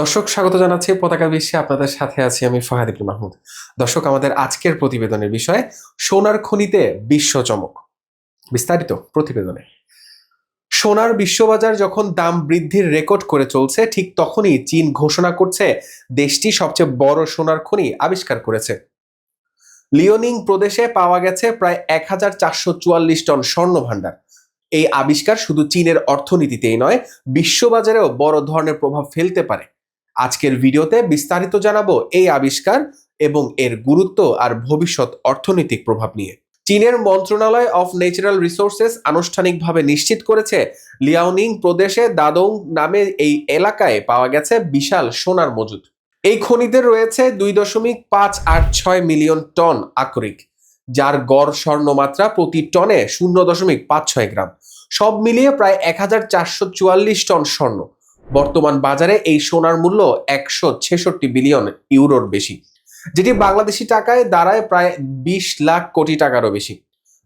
দর্শক, স্বাগত জানাচ্ছি পতাকা বিশ্বে। আপনাদের সাথে আছি আমি ফাহাদ ইবনে মাহমুদ। দর্শক, আমাদের আজকের প্রতিবেদনের বিষয়, সোনার খনিতে বিশ্ব চমক। বিস্তারিত প্রতিবেদনে। সোনার বিশ্ববাজার যখন দাম বৃদ্ধির রেকর্ড করে চলছে, ঠিক তখনই চীন ঘোষণা করছে, দেশটি সবচেয়ে বড় সোনার খনি আবিষ্কার করেছে। লিওনিং প্রদেশে পাওয়া গেছে প্রায় এক হাজার চারশো চুয়াল্লিশ টন স্বর্ণ ভাণ্ডার এই আবিষ্কার শুধু চীনের অর্থনীতিতেই নয়, বিশ্ববাজারেও বড় ধরনের প্রভাব ফেলতে পারে। আজকের ভিডিওতে বিস্তারিত জানাব এই আবিষ্কার এবং এর গুরুত্ব আর ভবিষ্যৎ অর্থনৈতিক প্রভাব নিয়ে। চীনের মন্ত্রণালয় অফ ন্যাচারাল রিসোর্সেস আনুষ্ঠানিকভাবে নিশ্চিত করেছে, লিয়াওনিং প্রদেশে দাদং নামে এই এলাকায় পাওয়া গেছে বিশাল সোনার মজুদ। এই খনিতে রয়েছে দুই দশমিক পাঁচ আট ছয় মিলিয়ন টন আকরিক, যার গড় স্বর্ণমাত্রা প্রতি টনে শূন্য দশমিক পাঁচ ছয় গ্রাম। সব মিলিয়ে প্রায় এক হাজার চারশো চুয়াল্লিশ টন স্বর্ণ। বর্তমান বাজারে এই সোনার মূল্য একশো ছেষট্টি বিলিয়ন ইউরোর বেশি, যেটি বাংলাদেশি টাকায় দাঁড়ায় প্রায় বিশ লাখ কোটি টাকারও বেশি।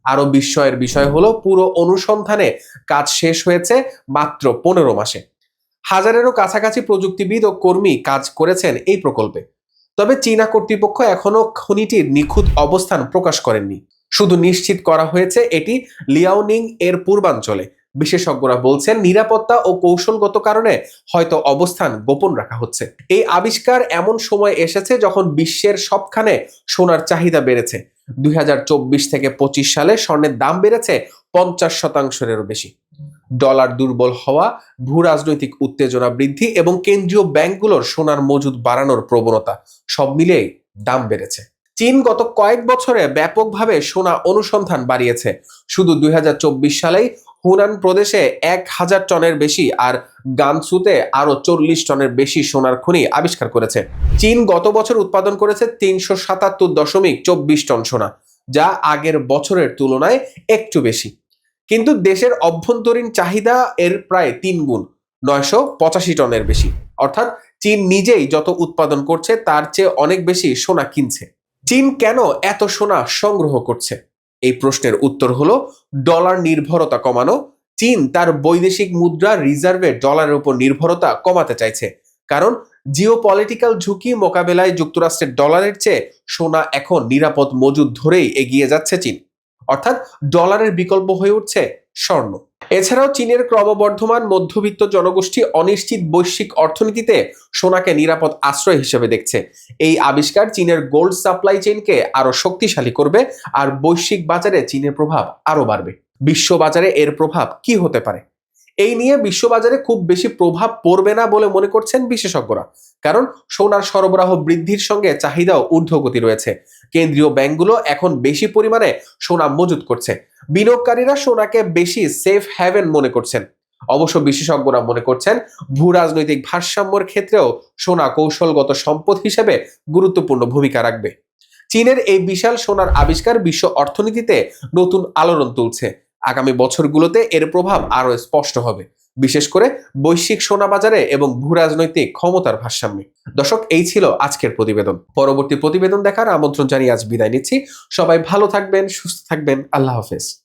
আরও বিস্ময়ের বিষয় হলো, পুরো অনুসন্ধানে কাজ শেষ হয়েছে মাত্র পনেরো মাসে। হাজারেরও কাছাকাছি প্রযুক্তিবিদ ও কর্মী কাজ করেছেন এই প্রকল্পে। তবে চীনা কর্তৃপক্ষ এখনও খনিটির নিখুঁত অবস্থান প্রকাশ করেননি। শুধু নিশ্চিত করা হয়েছে এটি লিয়াওনিং এর পূর্বাঞ্চলে বিশেষজ্ঞরা বলছেন, নিরাপত্তা ও কৌশলগত কারণে হয়তো অবস্থান গোপন রাখা হচ্ছে। এই আবিষ্কার এমন সময় এসেছে যখন বিশ্বের সবখানে সোনার চাহিদা বেড়েছে। দুই হাজার চব্বিশ থেকে পঁচিশ সালে স্বর্ণের দাম বেড়েছে পঞ্চাশ শতাংশেরও বেশি। ডলার দুর্বল হওয়া, ভূ রাজনৈতিক উত্তেজনা বৃদ্ধি এবং কেন্দ্রীয় ব্যাংকগুলোর সোনার মজুদ বাড়ানোর প্রবণতা সব মিলিয়েই দাম বেড়েছে। চীন গত কয়েক বছরে ব্যাপকভাবে সোনা অনুসন্ধান বাড়িয়েছে। শুধু দুই হাজার চব্বিশ সালেই হুনান প্রদেশে এক হাজার টনের বেশি আর গানসুতে আরও চল্লিশ টনের বেশি সোনার খনি আবিষ্কার করেছে। চীন গত বছর উৎপাদন করেছে তিনশো সাতাত্তর দশমিক চব্বিশ টন সোনা, যা আগের বছরের তুলনায় একটু বেশি। কিন্তু দেশের অভ্যন্তরীণ চাহিদা এর প্রায় তিন গুণ, নয়শো পঁচাশি টনের বেশি। অর্থাৎ চীন নিজেই যত উৎপাদন করছে তার চেয়ে অনেক বেশি সোনা কিনছে। চীন কেন এত সোনা সংগ্রহ করছে? এই প্রশ্নের উত্তর হলো ডলার নির্ভরতা কমানো। চীন তার বৈদেশিক মুদ্রা রিজার্ভে ডলারের উপর নির্ভরতা কমাতে চাইছে। কারণ জিও পলিটিক্যাল ঝুঁকি মোকাবেলায় যুক্তরাষ্ট্রের ডলারের চেয়ে সোনা এখন নিরাপদ মজুদ ধরেই এগিয়ে যাচ্ছে চীন। অর্থাৎ ডলারের বিকল্প হয়ে উঠছে স্বর্ণ। এছাড়াও চীনের ক্রমবর্ধমান মধ্যবিত্ত জনগোষ্ঠী অনিশ্চিত বৈশ্বিক অর্থনীতিতে সোনাকে নিরাপদ আশ্রয় হিসেবে দেখছে। এই আবিষ্কার চীনের গোল্ড সাপ্লাই চেইনকে আরও শক্তিশালী করবে আর বৈশ্বিক বাজারে চীনের প্রভাব আরও বাড়বে। বিশ্ব বাজারে এর প্রভাব কি হতে পারে? এই নিয়ে বিশ্ববাজারে খুব বেশি প্রভাব পড়বে না বলে মনে করছেন বিশেষজ্ঞরা। কারণ সোনার সরবরাহ বৃদ্ধির সঙ্গে চাহিদাও ঊর্ধ্বগতি রয়েছে। কেন্দ্রীয় ব্যাংকগুলো এখন বেশি পরিমাণে সোনা মজুত করছে। বিনিয়োগকারীরা সোনাকে বেশি সেফ হ্যাভেন মনে করছেন। অবশ্য বিশেষজ্ঞরা মনে করছেন ভূ রাজনৈতিক ভারসাম্যের ক্ষেত্রেও সোনা কৌশলগত সম্পদ হিসেবে গুরুত্বপূর্ণ ভূমিকা রাখবে। চীনের এই বিশাল সোনার আবিষ্কার বিশ্ব অর্থনীতিতে নতুন আলোড়ন তুলছে। আগামী বছরগুলোতে এর প্রভাব আরও স্পষ্ট হবে, বিশেষ করে বৈশ্বিক সোনা বাজারে এবং ভূ রাজনৈতিক ক্ষমতার ভারসাম্যে। দর্শক, এই ছিল আজকের প্রতিবেদন। পরবর্তী প্রতিবেদন দেখার আমন্ত্রণ জানিয়ে আজ বিদায় নিচ্ছি। সবাই ভালো থাকবেন, সুস্থ থাকবেন। আল্লাহ হাফেজ।